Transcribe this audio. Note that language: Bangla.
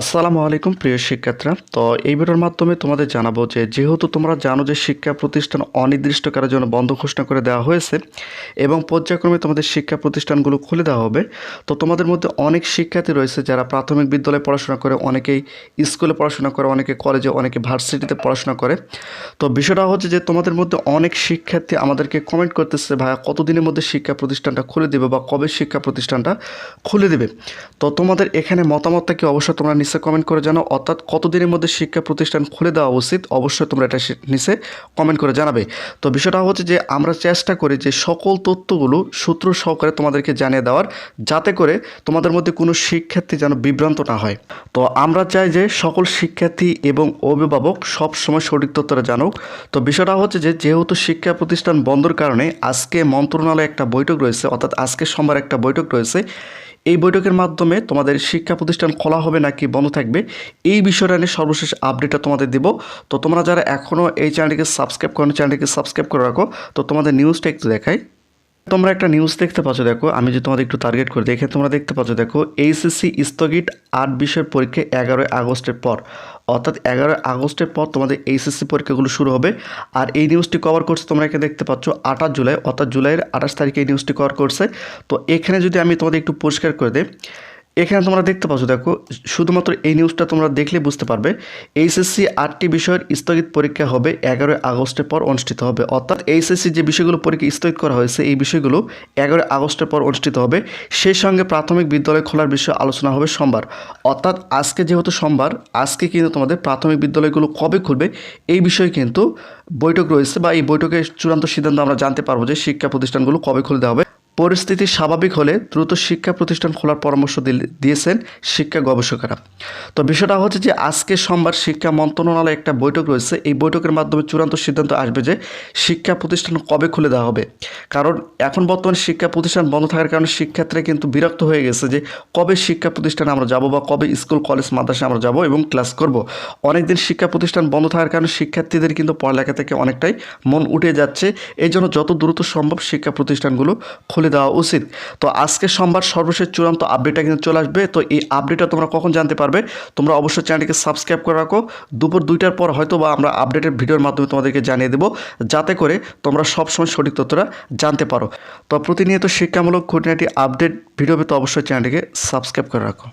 আসসালামু আলাইকুম, প্রিয় শিক্ষার্থীরা। তো এই ভিডিওর মাধ্যমে তোমাদের জানাব যে, যেহেতু তোমরা জানো যে, শিক্ষা প্রতিষ্ঠান অনির্দিষ্টকালের জন্য বন্ধ ঘোষণা করে দেওয়া হয়েছে এবং পর্যায়ক্রমে তোমাদের শিক্ষা প্রতিষ্ঠানগুলো খুলে দেওয়া হবে, তো তোমাদের মধ্যে অনেক শিক্ষার্থী রয়েছে যারা প্রাথমিক বিদ্যালয়ে পড়াশোনা করে, অনেকেই স্কুলে পড়াশোনা করে, অনেকে কলেজে, অনেকে ভার্সিটিতে পড়াশোনা করে। তো বিষয়টা হচ্ছে যে, তোমাদের মধ্যে অনেক শিক্ষার্থী আমাদেরকে কমেন্ট করতেছে, ভাইয়া, কতদিনের মধ্যে শিক্ষা প্রতিষ্ঠানটা খুলে দেবে বা কবে শিক্ষা প্রতিষ্ঠানটা খুলে দেবে? তো তোমাদের এখানে মতামতটা কি? অবশ্যই তোমরা নিচে কমেন্ট করে জানাও। অর্থাৎ কতদিনের মধ্যে শিক্ষা প্রতিষ্ঠান খুলে দেওয়া উচিত? অবশ্যই তোমরা এটা নিচে কমেন্ট করে জানাবে। তো বিষয়টা হচ্ছে যে, আমরা চেষ্টা করি যে সকল তথ্যগুলো সূত্র সহকারে তোমাদেরকে জানিয়ে দেওয়ার, যাতে করে তোমাদের মধ্যে কোনো শিক্ষার্থী যেন বিভ্রান্ত না হয়। তো আমরা চাই যে সকল শিক্ষার্থী এবং অভিভাবক সব সময় সঠিক তথ্যটা জানুক। তো বিষয়টা হচ্ছে যে, যেহেতু শিক্ষা প্রতিষ্ঠান বন্ধর কারণে আজকে মন্ত্রণালয়ে একটা বৈঠক রয়েছে, অর্থাৎ আজকে সোমবার একটা বৈঠক রয়েছে এই বৈঠকের মাধ্যমে তোমাদের শিক্ষা প্রতিষ্ঠান খোলা হবে নাকি বন্ধ থাকবে, এই বিষয়টা নিয়ে সর্বশেষ আপডেটটা তোমাদের দিব। তো তোমরা যারা এখনও এই চ্যানেলটিকে সাবস্ক্রাইব করো চ্যানেলটিকে সাবস্ক্রাইব করে রাখো। তো তোমাদের নিউজটা একটু দেখাই। তোমরা একটা নিউজ দেখতে পাচ্ছ, দেখো, আমি যে তোমাদের একটু টার্গেট করে, দেখে তোমরা দেখতে পাচ্ছ, দেখো এইচএসসি স্থগিত আট বিষয়ের পরীক্ষা এগারোই আগস্টের পর। অর্থাৎ এগারোই আগস্টের পর তোমাদের এইচএসসি পরীক্ষাগুলো শুরু হবে। আর এই নিউজটি কভার করছে তোমরা এখানে দেখতে পাচ্ছ, আঠাশ জুলাই, অর্থাৎ জুলাইয়ের আঠাশ তারিখে এই নিউজটি কভার করছে। তো এখানে যদি আমি তোমাদের একটু পরিষ্কার করে দিই এখানে তোমরা দেখতে পাচ্ছ, দেখো, শুধুমাত্র এই নিউজটা তোমরা দেখলে বুঝতে পারবে, এইচএসসি আটটি বিষয়ের স্থগিত পরীক্ষা হবে এগারোই আগস্টের পর অনুষ্ঠিত হবে। অর্থাৎ এইচএসসি যে বিষয়গুলো পরীক্ষা স্থগিত করা হয়েছে, এই বিষয়গুলো এগারোই আগস্টের পর অনুষ্ঠিত হবে। সেই সঙ্গে প্রাথমিক বিদ্যালয় খোলার বিষয়ে আলোচনা হবে সোমবার। অর্থাৎ আজকে যেহেতু সোমবার, আজকে কিন্তু তোমাদের প্রাথমিক বিদ্যালয়গুলো কবে খুলবে, এই বিষয়ে কিন্তু বৈঠক রয়েছে বা এই বৈঠকের চূড়ান্ত সিদ্ধান্ত আমরা জানতে পারব যে শিক্ষা প্রতিষ্ঠানগুলো কবে খুলে দেওয়া হবে। পরিস্থিতি স্বাভাবিক হলে দ্রুত শিক্ষা প্রতিষ্ঠান খোলার পরামর্শ দিয়েছেন শিক্ষা গবেষকেরা। তো বিষয়টা হচ্ছে যে আজকে সোমবার শিক্ষা মন্ত্রণালয়ে একটা বৈঠক রয়েছে। এই বৈঠকের মাধ্যমে চূড়ান্ত সিদ্ধান্ত আসবে যে শিক্ষা প্রতিষ্ঠান কবে খুলে দেওয়া হবে। কারণ এখন বর্তমানে শিক্ষা প্রতিষ্ঠান বন্ধ থাকার কারণে শিক্ষার্থীরা কিন্তু বিরক্ত হয়ে গেছে যে কবে শিক্ষা প্রতিষ্ঠানে আমরা যাব বা কবে স্কুল, কলেজ মাদ্রাসা আমরা যাব এবং ক্লাস করব। অনেকদিন শিক্ষা প্রতিষ্ঠান বন্ধ থাকার কারণে শিক্ষার্থীদের কিন্তু পড়ালেখা থেকে অনেকটাই মন উঠে যাচ্ছে। এই জন্য যত দ্রুত সম্ভব শিক্ষা প্রতিষ্ঠানগুলো খুলে দেওয়া উচিত। তো আজকে সোমবার সর্বশেষ চূড়ান্ত আপডেটটা কিন্তু চলে আসবে। তো এই আপডেটটা তোমরা কখন জানতে পারবে, তোমরা অবশ্যই চ্যানেলটিকে সাবস্ক্রাইব করে রাখো। দুপুর দুইটার পর হয়তো বা আমরা আপডেটের ভিডিওর মাধ্যমে তোমাদেরকে জানিয়ে দেবো, যাতে করে তোমরা সবসময় সঠিক তথ্যটা জানতে পারো। তো প্রতিনিয়ত শিক্ষামূলক খুঁটিনাটি আপডেট ভিডিও পেতে অবশ্যই চ্যানেলটিকে সাবস্ক্রাইব করে রাখো।